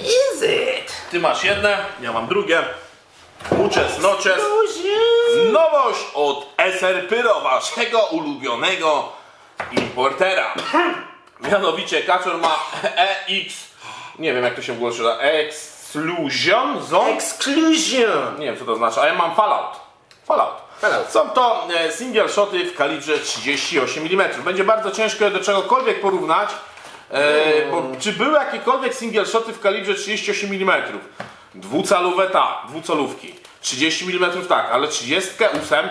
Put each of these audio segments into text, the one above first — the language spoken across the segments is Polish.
is it? Ty masz jedne, ja mam drugie. Muches noches. Nowość od SR Pyro, waszego ulubionego importera. Mianowicie Kaczor ma EX, nie wiem jak to się da, Exclusion Zone? Exclusion! Nie wiem co to znaczy, a ja mam Fallout. Fallout. Fallout. Są to e, single shoty w kalibrze 38 mm. Będzie bardzo ciężko je do czegokolwiek porównać. E, bo czy były jakiekolwiek single shoty w kalibrze 38 mm? Dwucalowe tak, dwucolówki. 30 mm tak, ale 38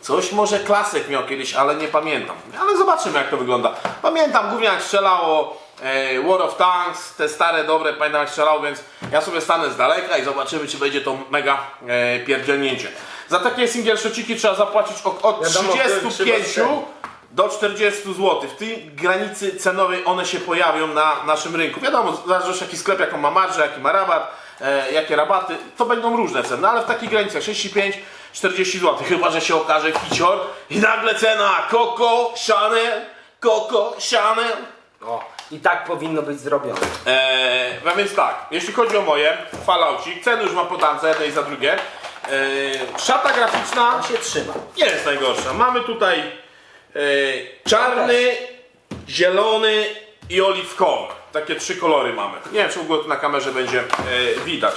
Coś może klasyk miał kiedyś, ale nie pamiętam. Ale zobaczymy jak to wygląda. Pamiętam głównie jak strzelało e, War of Tanks, te stare dobre, pamiętam jak strzelało, więc ja sobie stanę z daleka i zobaczymy czy będzie to mega e, pierdzielnięcie. Za takie single trzeba zapłacić od, od Wiadomo, który 35 trzyma do 40 zł. W tej granicy cenowej one się pojawią na naszym rynku. Wiadomo, zależy jaki sklep, jaką ma marżę, jaki ma rabat, e, jakie rabaty, to będą różne ceny, no ale w takich granicach 35 40 zł. Chyba, że się okaże ficior i nagle cena Coco Chanel, Coco Chanel. O, i tak powinno być zrobione. Eee, no więc tak, jeśli chodzi o moje, falaucik, ceny już mam podane za jedne i za drugie. Eee, szata graficzna To się trzyma. nie jest najgorsza. Mamy tutaj czarny, zielony i oliwkowy. Takie trzy kolory mamy. Nie wiem, czy w ogóle to na kamerze będzie eee, widać.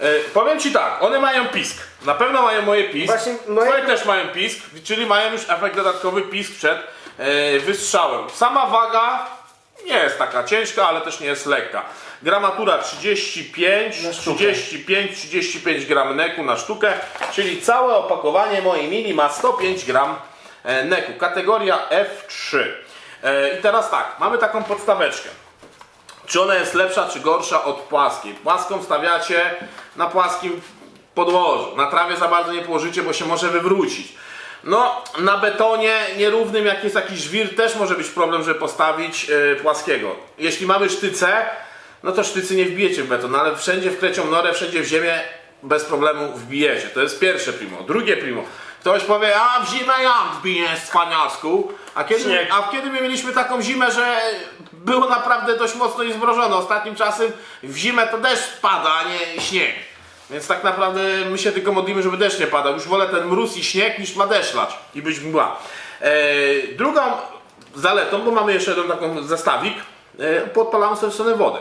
Eee, powiem Ci tak, one mają pisk. Na pewno mają moje pisk. Właśnie moje- Twoje też mają pisk, czyli mają już efekt dodatkowy pisk przed wystrzałem. Sama waga nie jest taka ciężka, ale też nie jest lekka. Gramatura 35, Na sztukę. 35, 35 gram neku na sztukę, czyli całe opakowanie mojej mini ma 105 gram e, neku. Kategoria F3. E, I teraz tak, mamy taką podstaweczkę. Czy ona jest lepsza, czy gorsza od płaskiej? Płaską stawiacie na płaskim podłożu. Na trawie za bardzo nie położycie, bo się może wywrócić. No, na betonie nierównym, jak jest jakiś żwir, też może być problem, żeby postawić e, płaskiego. Jeśli mamy sztyce, no to sztycy nie wbijecie w beton, no ale wszędzie w krecią norę, wszędzie w ziemię bez problemu wbijecie. To jest pierwsze primo. Drugie primo. Ktoś powie, a w zimę jak wbije z paniasku? A kiedy, Śnieg. a kiedy my mieliśmy taką zimę, że było naprawdę dość mocno i zmrożone. Ostatnim czasem w zimę to deszcz pada, a nie śnieg. Więc tak naprawdę my się tylko modlimy, żeby deszcz nie padał. Już wolę ten mróz i śnieg niż ma deszcz lać i być mgła. E, drugą zaletą, bo mamy jeszcze jeden taki zestawik, e, podpalamy sobie w stronę wodę.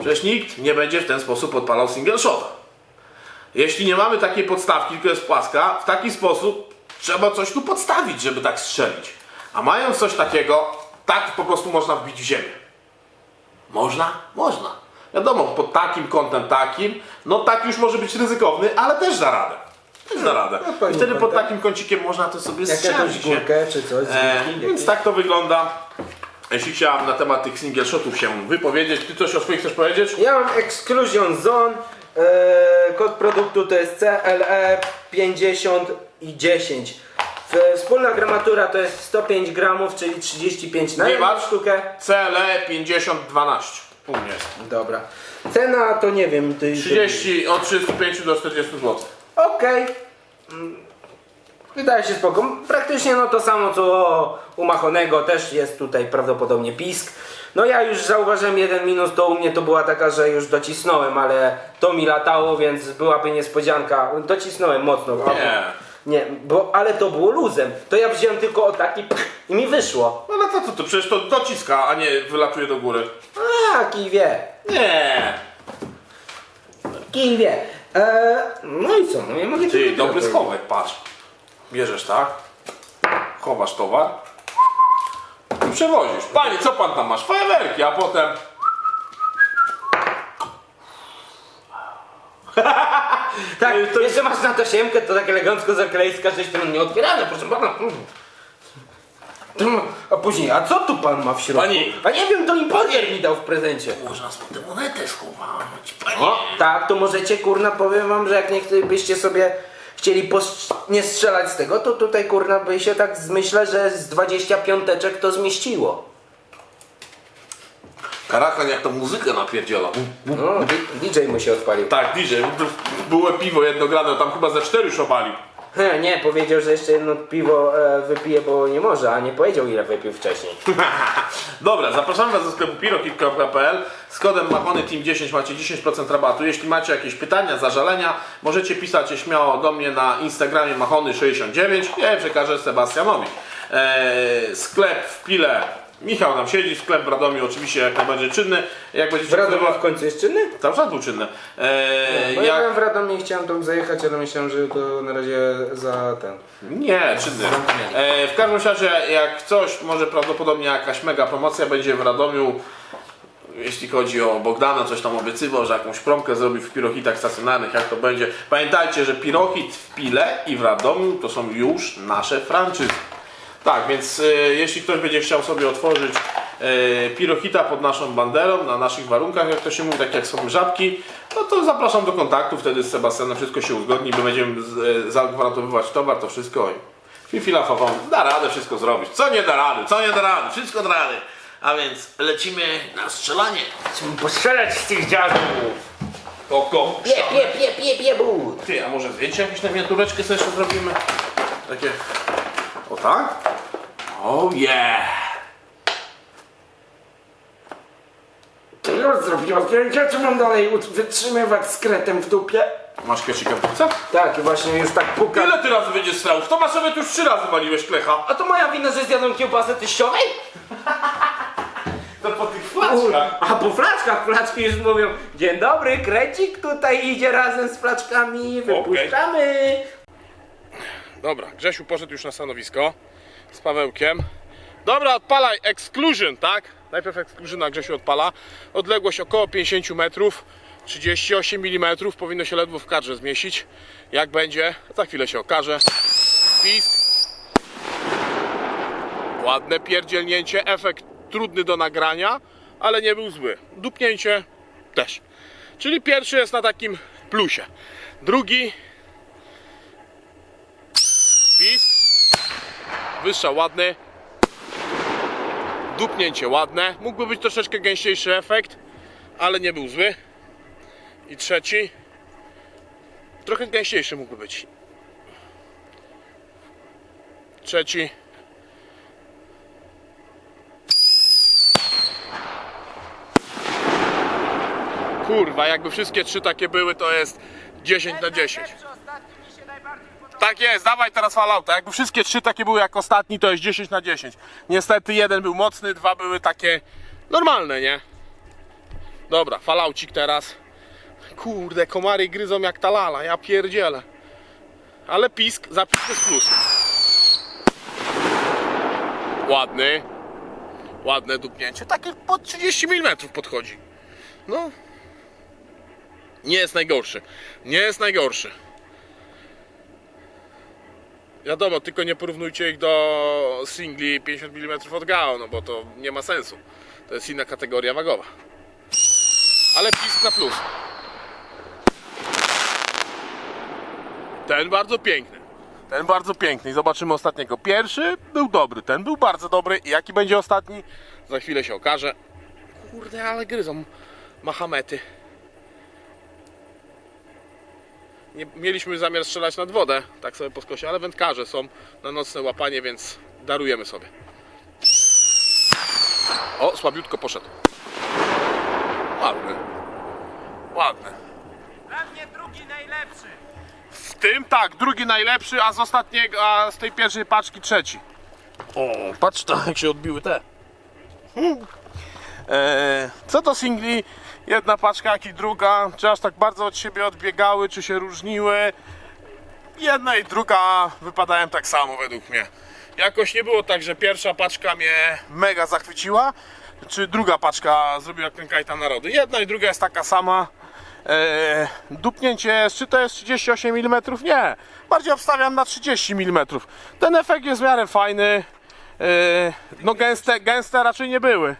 Przecież nikt nie będzie w ten sposób podpalał single shota. Jeśli nie mamy takiej podstawki, tylko jest płaska, w taki sposób trzeba coś tu podstawić, żeby tak strzelić. A mając coś takiego, tak po prostu można wbić w ziemię. Można? Można. Wiadomo, pod takim kątem takim, no tak już może być ryzykowny, ale też da radę. Też da radę. No, I pewnie wtedy pod takim kącikiem można to sobie Jak jakąś strzelić. górkę czy coś. E, więc tak to wygląda. Jeśli chciałem na temat tych single shotów się wypowiedzieć, ty coś o swoich chcesz powiedzieć? Ja mam Exclusion Zone. E, kod produktu to jest CLE 50 i 10. W- Wspólna gramatura to jest 105 gramów, czyli 35 na Nie jedną masz? sztukę. CLE 5012. U mnie jest. Dobra. Cena to nie wiem. Ty, 30, od 35 do 40 zł. Okej. Mm, Wydaje się spoko. Praktycznie no to samo co u Machonego też jest tutaj prawdopodobnie pisk. No ja już zauważyłem jeden minus, to u mnie to była taka, że już docisnąłem, ale to mi latało, więc byłaby niespodzianka. Docisnąłem mocno. Nie. Nie, bo, ale to było luzem. To ja wziąłem tylko o taki pch, i mi wyszło. No ale co, to? Przecież to dociska, a nie wylatuje do góry. A, kij wie. Nie. Kij wie. Eee, no i co? No ja mogę Ty, tylko dobry tyle schowek, patrz. Bierzesz tak, chowasz towar i przewozisz. Panie, co pan tam masz? Fajerwerki, a potem... Tak, to jeszcze masz na to siemkę, to tak elegancko zaklejska, że to nie otwierane, proszę pana. A później, a co tu pan ma w środku? Pani- A nie wiem, to importer mi dał w prezencie. Można sobie monetę schować, panie. O, tak, to możecie, kurna, powiem wam, że jak nie byście sobie chcieli nie strzelać z tego, to tutaj, kurna, by się tak myślę, że z 25 to zmieściło. Karakan jak tą muzykę napierdziela. No, DJ mu się odpalił. Tak, DJ, było piwo jedno grane, tam chyba ze cztery już obalił. Nie, powiedział, że jeszcze jedno piwo e, wypije, bo nie może, a nie powiedział ile wypił wcześniej. Dobra, zapraszamy Was do sklepu pirokit.pl z kodem Mahony Team 10 macie 10% rabatu. Jeśli macie jakieś pytania, zażalenia, możecie pisać je śmiało do mnie na Instagramie Mahony69 ja je przekażę Sebastianowi. Eee, sklep w Pile, Michał tam siedzi, sklep w Radomiu oczywiście jak najbardziej czynny. Jak będziecie W Radomiu w końcu jest czynny? Cały czas był czynny. Eee, Bo ja jak... byłem w Radomiu i chciałem tam zajechać, ale myślałem, że to na razie za ten. Nie, czynny. E, w każdym razie, jak coś, może prawdopodobnie jakaś mega promocja będzie w Radomiu. Jeśli chodzi o Bogdana, coś tam obiecywał, że jakąś promkę zrobi w pirochitach stacjonarnych, jak to będzie. Pamiętajcie, że pirochit w Pile i w Radomiu to są już nasze franczyzy. Tak, więc e, jeśli ktoś będzie chciał sobie otworzyć e, pirochita pod naszą banderą, na naszych warunkach, jak to się mówi, tak jak są żabki, no to zapraszam do kontaktu, wtedy z Sebastianem wszystko się uzgodni, bo będziemy z- e, zagwarantowywać towar, to wszystko. i Fifila Fafon da radę wszystko zrobić. Co nie da rady, co nie da rady, wszystko da rady. A więc lecimy na strzelanie. Chcę postrzelać z tych dziadów! Oko. Pie, pie, pie, pie, pie, bu! Ty, a może zdjęcie jakieś na miniatureczkę sobie jeszcze zrobimy? Takie. O tak? Oh yeah! To już zrobiło zdjęcie, czy mam dalej ut- wytrzymywać z kretem w dupie? Masz krecika w dupce? Tak, właśnie już tak puka. Ile ty razy będziesz strał? To masz sobie tu już trzy razy waliłeś klecha. A to moja wina, że zjadłem kiełbasę teściowej? To po tych A po flaczkach, flaczki już mówią Dzień dobry, krecik tutaj idzie razem z flaczkami, wypuszczamy Dobra, Grzesiu poszedł już na stanowisko z Pawełkiem. Dobra, odpalaj Exclusion, tak? Najpierw Exclusiona Grzesiu odpala. Odległość około 50 metrów, 38 mm, powinno się ledwo w kadrze zmieścić. Jak będzie, za chwilę się okaże. Pisk. Ładne pierdzielnięcie, efekt trudny do nagrania, ale nie był zły. Dupnięcie też. Czyli pierwszy jest na takim plusie. Drugi Pisk. Wyższa ładny. Dupnięcie ładne. Mógłby być troszeczkę gęściejszy efekt, ale nie był zły. I trzeci. Trochę gęściejszy mógłby być. Trzeci. Kurwa, jakby wszystkie trzy takie były, to jest 10 na 10. Tak jest, dawaj teraz Fallouta. Jakby wszystkie trzy takie były jak ostatni, to jest 10 na 10. Niestety jeden był mocny, dwa były takie normalne, nie? Dobra, Falloucik teraz. Kurde, komary gryzą jak ta lala, ja pierdzielę. Ale pisk, za pisk jest plus. Ładny. Ładne dupnięcie. Takie pod 30 mm podchodzi. No. Nie jest najgorszy. Nie jest najgorszy. Wiadomo, tylko nie porównujcie ich do singli 50 mm od GAO, no bo to nie ma sensu. To jest inna kategoria wagowa. Ale pisk na plus. Ten bardzo piękny. Ten bardzo piękny. Zobaczymy ostatniego. Pierwszy był dobry, ten był bardzo dobry. I jaki będzie ostatni? Za chwilę się okaże. Kurde, ale gryzą Mahamety. Nie, mieliśmy zamiar strzelać nad wodę, tak sobie po skosie, ale wędkarze są na nocne łapanie, więc darujemy sobie. O, słabiutko poszedł. Ładny. Ładny. Dla mnie drugi najlepszy W tym tak, drugi najlepszy, a z ostatniego, a z tej pierwszej paczki trzeci. O, patrz tam jak się odbiły te. Hmm. Eee, co to singli? Jedna paczka, jak i druga. Czy aż tak bardzo od siebie odbiegały, czy się różniły? Jedna i druga wypadają tak samo według mnie. Jakoś nie było tak, że pierwsza paczka mnie mega zachwyciła, czy druga paczka zrobiła klękajta narody. Jedna i druga jest taka sama. Eee, dupnięcie czy to jest 38 mm? Nie, bardziej obstawiam na 30 mm. Ten efekt jest w miarę fajny. Eee, no gęste, gęste raczej nie były.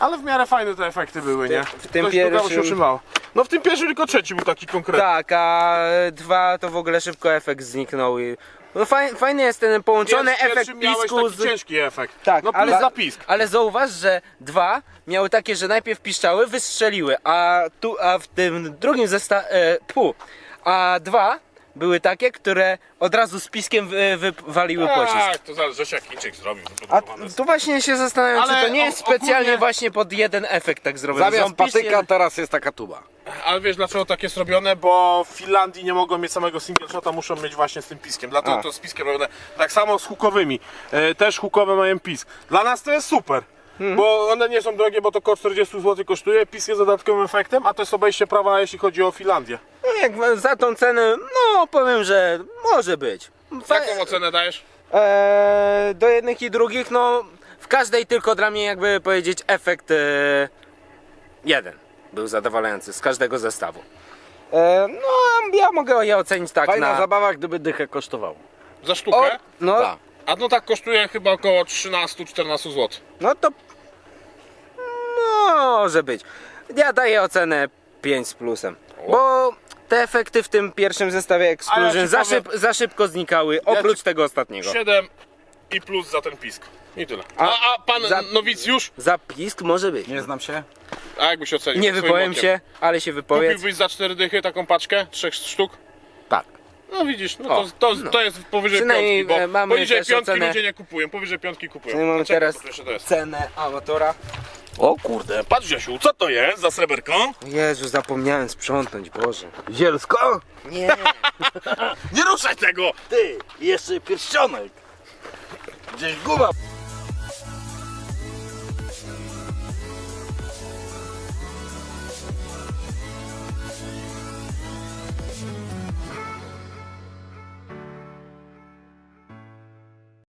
Ale w miarę fajne te efekty były, nie? w tym długo pierwszym- się utrzymało. No w tym pierwszym tylko trzeci był taki konkretny. Tak, a dwa to w ogóle szybko efekt zniknął i... No faj, fajny jest ten połączony Pierwszy- efekt miałeś pisku taki z... ciężki efekt. Tak, no plus ale, za pisk. ale zauważ, że dwa miały takie, że najpierw piszczały, wystrzeliły, a tu, a w tym drugim zestawie, e, pu, a dwa były takie, które od razu z piskiem wy, wywaliły pocisk. Tak, to zależy, że jak Chińczyk zrobił. A wyprodukowane. tu właśnie się zastanawiam, Ale czy to nie jest o- ogólnie- specjalnie właśnie pod jeden efekt tak zrobione. Zamiast Są patyka teraz jest taka tuba. Ale wiesz dlaczego tak jest robione? Bo w Finlandii nie mogą mieć samego single shota, muszą mieć właśnie z tym piskiem. Dlatego A. to z piskiem robione. Tak samo z hukowymi. E, też hukowe mają pisk. Dla nas to jest super. Bo one nie są drogie, bo to około 40 zł kosztuje. Pisk jest dodatkowym efektem, a to jest obejście prawa, jeśli chodzi o Finlandię. No jak za tą cenę, no powiem, że może być. Jaką ocenę dajesz? Eee, do jednych i drugich, no w każdej tylko dla mnie jakby powiedzieć efekt e, jeden był zadowalający z każdego zestawu. E, no ja mogę je ocenić tak Fajna na... zabawa, gdyby dychę kosztował. Za O, sztukę? no, Tak. A no tak kosztuje chyba około 13-14 zł. no to może być. Ja daję ocenę 5 z plusem, bo te efekty w tym pierwszym zestawie Exclusion ci za, powiem- szyb, za szybko znikały, oprócz tego ostatniego. 7 i plus za ten pisk. I tyle. A- A, pan za- nowicjusz? Za pisk może być. Nie znam się. A jakbyś ocenił? Nie swoim wypowiem okiem? się, ale się wypowiedz. Kupiłbyś za 4 dychy taką paczkę? Trzech sztuk? Tak. No widzisz, no O, to, to, no. to jest powyżej Przynajmniej, piątki, e, bo mamy poniżej też piątki ocenę- ludzie nie kupują, powyżej piątki kupują. Mamy teraz Co to jeszcze to jest? cenę amatora. O kurde, patrz Grzesiu, co to jest za sreberko? Jezu, zapomniałem sprzątnąć, Boże. Zielsko? Nie. Nie ruszaj tego! Ty, jeszcze pierścionek. Gdzieś guba